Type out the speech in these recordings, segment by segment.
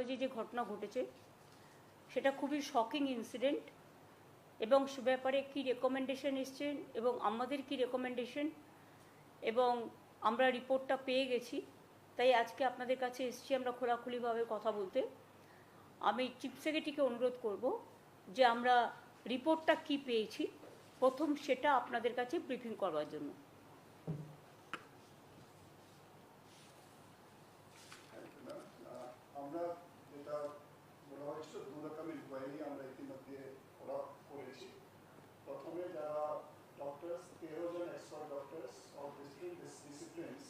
কলেজে যে ঘটনা ঘটেছে, সেটা খুবই শকিং ইনসিডেন্ট এবং সে ব্যাপারে কী রেকমেন্ডেশন এসছেন এবং আমাদের কি রেকমেন্ডেশন এবং আমরা রিপোর্টটা পেয়ে গেছি। তাই আজকে আপনাদের কাছে এসেছি আমরা খোলাখুলিভাবে কথা বলতে। আমি চিফ সেক্রেটারিকে অনুরোধ করব যে আমরা রিপোর্টটা কি পেয়েছি, প্রথম সেটা আপনাদের কাছে ব্রিফিং করবার জন্য আমরা যেটা বলা হয়েছিল দু রকম ইনকোয়ারি আমরা ইতিমধ্যে করা করেছি প্রথমে যারা ডক্টরস তেরো জন expert doctors of different disciplines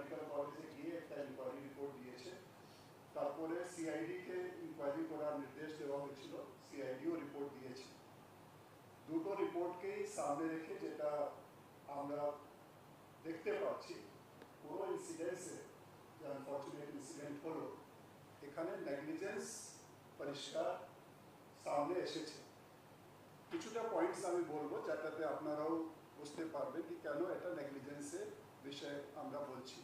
ওরা মেডিকেল কলেজে গিয়ে একটা ইনকোয়ারি রিপোর্ট দিয়েছে তারপরে সিআইডি কে ইনকোয়ারি করার নির্দেশ দেওয়া হয়েছিল সিআইডিও রিপোর্ট দিয়েছে দুটো রিপোর্টকেই সামনে রেখে যেটা আমরা দেখতে পাচ্ছি পুরো ইনসিডেন্সে যে আনফর্চুনেট ইনসিডেন্ট হলো এখানে নেগলিজেন্স পরিষ্কার সামনে এসেছে কিছুটা পয়েন্টস আমি বলব যেটাতে আপনারাও বুঝতে পারবেন কি কেন এটা নেগলিজেন্সের বিষয়ে আমরা বলছি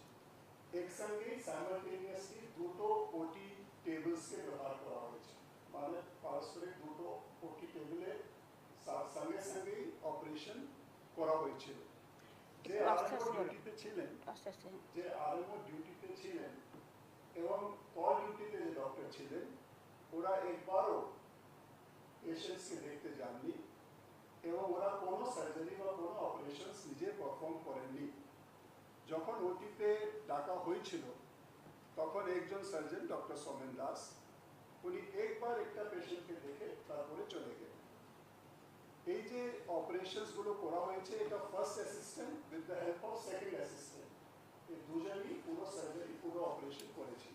একসঙ্গে সাইমালটেনিয়াসলি দুটো ওটি টেবলসকে ব্যবহার করা হয়েছে। মানে পারস্পরিক দুটো ওটি টেবিলে সঙ্গে সঙ্গেই অপারেশন করা হয়েছিল। যে আস্তে আরএমও ডিউটিতে ছিলেন আস্তে আস্তে যে আরএমও ডিউটিতে ছিলেন এবং কল ডিউটিতে যে ডক্টর ছিলেন ওরা একবারও পেশেন্টসকে দেখতে যাননি এবং ওরা কোনো সার্জারি বা কোনো অপারেশন নিজে পারফর্ম করেননি। যখন ওটিতে ডাকা হয়েছিল, তখন একজন সার্জন ডক্টর সোমেন দাস, উনি একবার একটা পেশেন্টকে দেখে তারপরে চলে গেলেন। এই যে অপারেশনসগুলো করা হয়েছে, এটা first assistant with the help of second assistant এই দুজনই পুরো সার্জারি পুরো অপারেশন করেছে।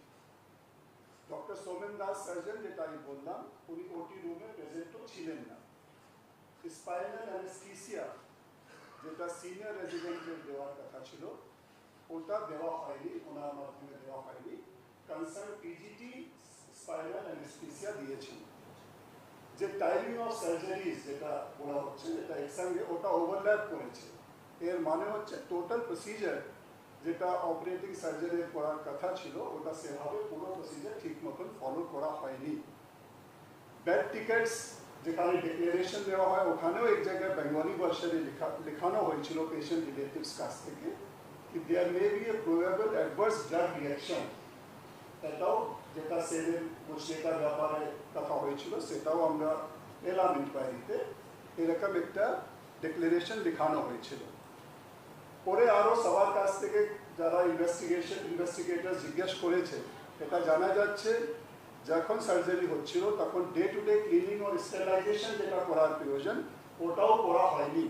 ডক্টর সোমেন দাস সার্জন যেটা আমি বললাম, উনি ওটি রুমে প্রেজেন্টও ছিলেন না। স্পাইনাল অ্যানেস্থিসিয়া যেটা সিনিয়র রেজিডেন্টের দেওয়ার কথা ছিল ওটা দেওয়া হয়নি, ওনার মাধ্যমে দেওয়া হয়নি। কনসার্ন পিজিটি স্পাইনাল অ্যানেস্থিসিয়া দিয়েছেন যে টাইমিং অফ সার্জারিজ যেটা বলা হচ্ছে, যেটা একসঙ্গে ওটা ওভারল্যাপ করেছে। এর মানে হচ্ছে টোটাল প্রসিজার যেটা অপারেটিং সার্জারির করার কথা ছিল, ওটা সেভাবে পুরো প্রসিজার ঠিক মতন ফলো করা হয়নি। ব্যাড টিকেটস যেখানে ডিক্লারেশন দেওয়া হয়, ওখানেও এক জায়গায় বেঙ্গলি ভার্সনে লেখা, লেখানো হয়েছিল পেশেন্ট রিলেটিভস কাছ থেকে। কি there may be a probable adverse drug reaction এটাও যেটা সেলের সেটার ব্যাপারে কথা হয়েছিল, সেটাও আমরা এলাম ইনকোয়ারিতে এরকম একটা ডিক্লারেশন লেখানো হয়েছিল। পরে আরও সবার কাছ থেকে যারা ইনভেস্টিগেশন ইনভেস্টিগেটর জিজ্ঞেস করেছে, এটা জানা যাচ্ছে, যখন সার্জারি হচ্ছিল, তখন ডে টু ডে ক্লিনিং ও স্টেলাইজেশন যেটা করার প্রয়োজন, ওটাও করা হয়নি।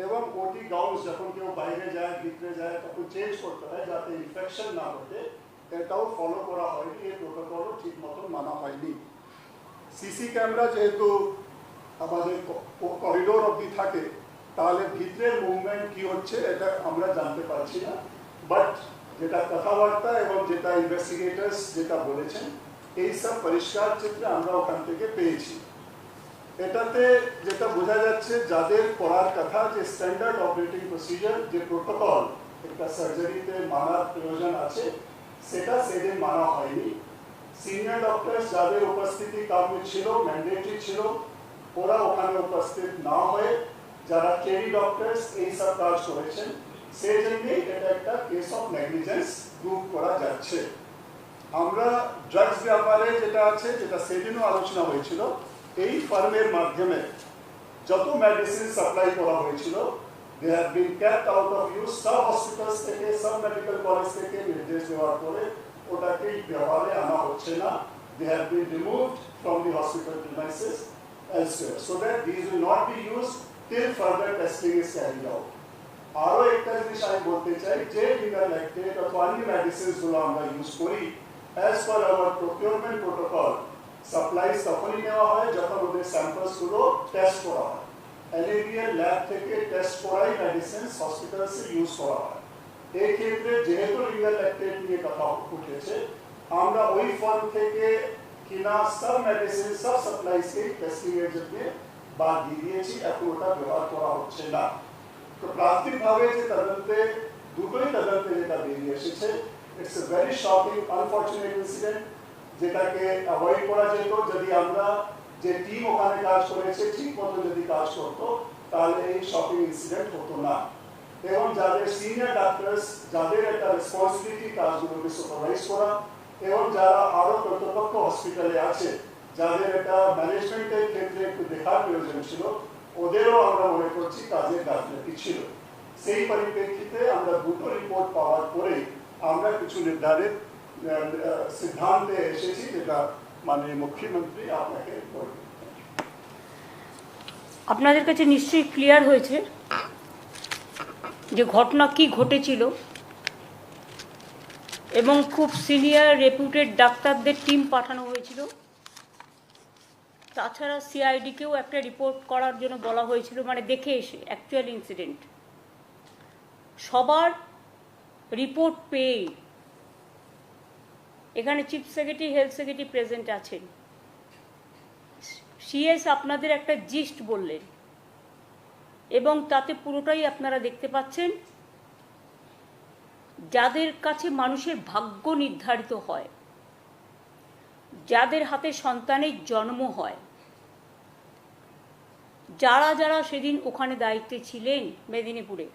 এবং ওটি গাউন্স যখন কেউ বাইরে যায় ভিতরে যায় তখন চেঞ্জ করতে হয় যাতে ইনফেকশন না হতে এটাও ফলো করা হয়নি এই প্রোটোকলও ঠিক মতন মানা হয়নি সিসি ক্যামেরা যেহেতু আমাদের করিডোর অবধি থাকে তাহলে ভিতরের মুভমেন্ট কি হচ্ছে এটা আমরা জানতে পারছি না বাট যেটা কথাবার্তা এবং যেটা ইনভেস্টিগেটার্স যেটা বলেছেন এই সব পরিষ্কার চিত্র আমরা ওখান থেকে পেয়েছি এটাতে যেটা বোঝা যাচ্ছে, যাদের করার কথা, যে স্ট্যান্ডার্ড অপারেটিং প্রসিজার যে প্রোটোকল একটা সার্জারিতে মানার প্রয়োজন আছে, সেটা সেদিন মানা হয়নি। সিনিয়র ডক্টর যাদের উপস্থিতি কাম্য ছিল ম্যান্ডেটরি ছিল, ওরা ওখানে উপস্থিত না হয়ে যারা কেরি এই সব কাজ করেছেন সেই জন্যই এটা একটা কেস অফ নেগলিজেন্স প্রুভ করা যাচ্ছে। আমরা ড্রাগস ব্যাপারে যেটা আছে, যেটা সেদিনও আলোচনা হয়েছিল এই ফার্মের মাধ্যমে যত মেডিসিন সাপ্লাই করা হয়েছিল they have been kept out of use সব হসপিটালস থেকে সব মেডিকেল কলেজ থেকে নির্দেশ দেওয়ার পরে ওটাকে ব্যবহারে আনা হচ্ছে না। They have been removed from the hospital premises elsewhere. So that these will not be used till further testing is carried out. আরও একটা জিনিস আমি বলতে চাই, যে লিগাল ল্যাকটেট অথবা অন্য মেডিসিনসগুলো আমরা ইউজ করি as per our procurement protocol supplies তখনই নেওয়া হয়, যখন ওদের স্যাম্পলসগুলো টেস্ট করা হয়। এনএবিএল ল্যাব থেকে টেস্ট করাই মেডিসিনস হসপিটালসে ইউজ করা হয়। এই ক্ষেত্রে যেহেতু লিগাল ল্যাকটেট নিয়ে কথা উঠেছে, আমরা ওই ফার্ম থেকে কিনা সব মেডিসিন সব সাপ্লাইজকে টেস্টিং এর জন্য বাদ দিয়ে দিয়েছি, এখন ওটা ব্যবহার করা হচ্ছে না। তো প্রাথমিকভাবে যে তদন্তে, দুটোই তদন্তে যেটা বেরিয়ে এসেছে it's a very shocking unfortunate incident যেটাকে অ্যাভয়েড করা যেত, যদি আমরা যে টিম ওখানে কাজ করেছে, ঠিক মতো যদি কাজ করতো, তাহলে এই শপিং ইনসিডেন্ট হতো না। এবং যাদের সিনিয়র ডাক্তার্স যাদের একটা রেসপন্সিবিলিটি কাজগুলোকে সুপারভাইজ করা, এবং যারা আরও কর্তৃপক্ষ হসপিটালে আছে, যাদের একটা ম্যানেজমেন্টের ক্ষেত্রে একটু দেখার প্রয়োজন ছিল, ওদেরও আমরা মনে করছি কাজের গাফিলতি ছিল। সেই পরিপ্রেক্ষিতে আমরা দুটো রিপোর্ট পাওয়ার পরে আমরা কিছু নির্ধারিত সিদ্ধান্তে এসেছি যেটা মাননীয় মুখ্যমন্ত্রী আপনাকে আপনাদের কাছে নিশ্চয়ই ক্লিয়ার হয়েছে যে ঘটনা কি ঘটেছিল এবং খুব সিনিয়র রেপুটেড ডাক্তারদের টিম পাঠানো হয়েছিল। তাছাড়া সিআইডিকেও একটা রিপোর্ট করার জন্য বলা হয়েছিল মানে দেখে এসে অ্যাকচুয়াল ইনসিডেন্ট সবার রিপোর্ট পেয়ে এখানে chief secretary health secretary present আছেন। সিএস আপনাদের একটা জিস্ট বললেন। এবং তাতে পুরোটাই আপনারা দেখতে পাচ্ছেন। যাদের কাছে মানুষের ভাগ্য নির্ধারিত হয়, যাদের হাতে সন্তানের জন্ম হয়, যারা যারা সেদিন ওখানে দায়িত্বে ছিলেন মেদিনীপুরে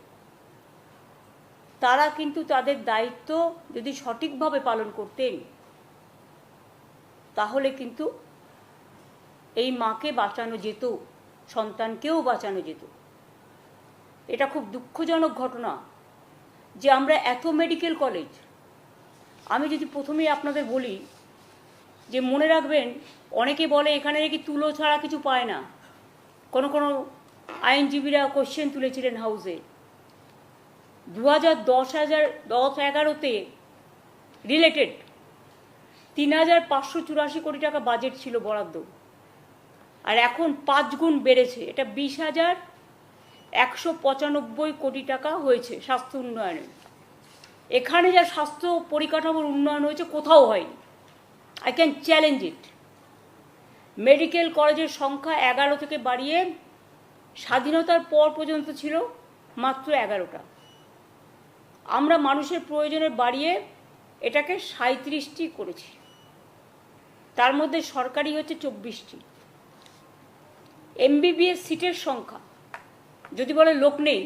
তারা কিন্তু তাদের দায়িত্ব যদি সঠিকভাবে পালন করতেন, তাহলে কিন্তু এই মাকে বাঁচানো যেত, সন্তানকেও বাঁচানো যেত। এটা খুব দুঃখজনক ঘটনা যে আমরা এত মেডিকেল কলেজ, আমি যদি প্রথমেই আপনাদের বলি যে মনে রাখবেন, অনেকে বলে এখানে নাকি তুলো ছাড়া কিছু পায় না। কোনো কোনো আইনজীবীরা কোশ্চেন তুলেছিলেন হাউসে দু হাজার দশ হাজার দশ এগারোতে রিলেটেড তিন হাজার পাঁচশো চুরাশি কোটি টাকা বাজেট ছিল বরাদ্দ। আর এখন পাঁচ গুণ বেড়েছে। এটা বিশ হাজার একশো পঁচানব্বই কোটি টাকা হয়েছে স্বাস্থ্য উন্নয়নে। এখানে যা স্বাস্থ্য পরিকাঠামোর উন্নয়ন হয়েছে কোথাও হয়নি। I can challenge it medical কলেজের সংখ্যা এগারো থেকে বাড়িয়ে স্বাধীনতার পর পর্যন্ত ছিল মাত্র এগারোটা। আমরা মানুষের প্রয়োজনে বাড়িয়ে এটাকে সাঁত্রিশটি করেছি। তার মধ্যে সরকারি হচ্ছে চব্বিশটি। এমবিবিএস সিটের সংখ্যা, যদি বলে লোক নেই,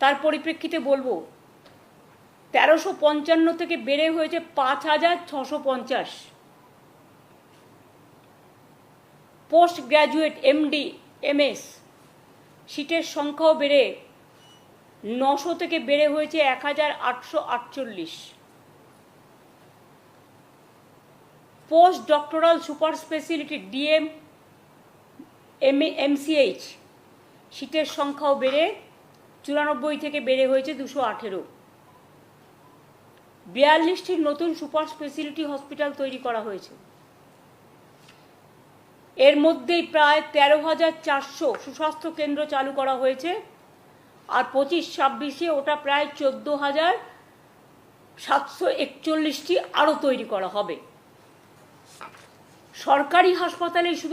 তার পরিপ্রেক্ষিতে বলব, তেরোশো পঞ্চান্ন থেকে বেড়ে হয়েছে পাঁচ হাজার ছশো পঞ্চাশ। পোস্ট গ্র্যাজুয়েট এমডি, এমএস, সিটের সংখ্যাও বেড়ে নশো থেকে বেড়ে হয়েছে এক হাজার আটশো আটচল্লিশ। Post doctoral super speciality DM M MCH সিটের সংখ্যাও বেড়ে চুরানব্বই থেকে বেড়ে হয়েছে দুশো আঠেরো। বিয়াল্লিশটির নতুন সুপার স্পেশালিটি হসপিটাল তৈরি করা হয়েছে। এর মধ্যেই প্রায় তেরো হাজার চারশো সুস্বাস্থ্য কেন্দ্র চালু করা হয়েছে। আর পঁচিশ ছাব্বিশে ওটা প্রায় চোদ্দ হাজার সাতশো একচল্লিশটি আরও তৈরি করা হবে। সরকারি হাসপাতালে শুধু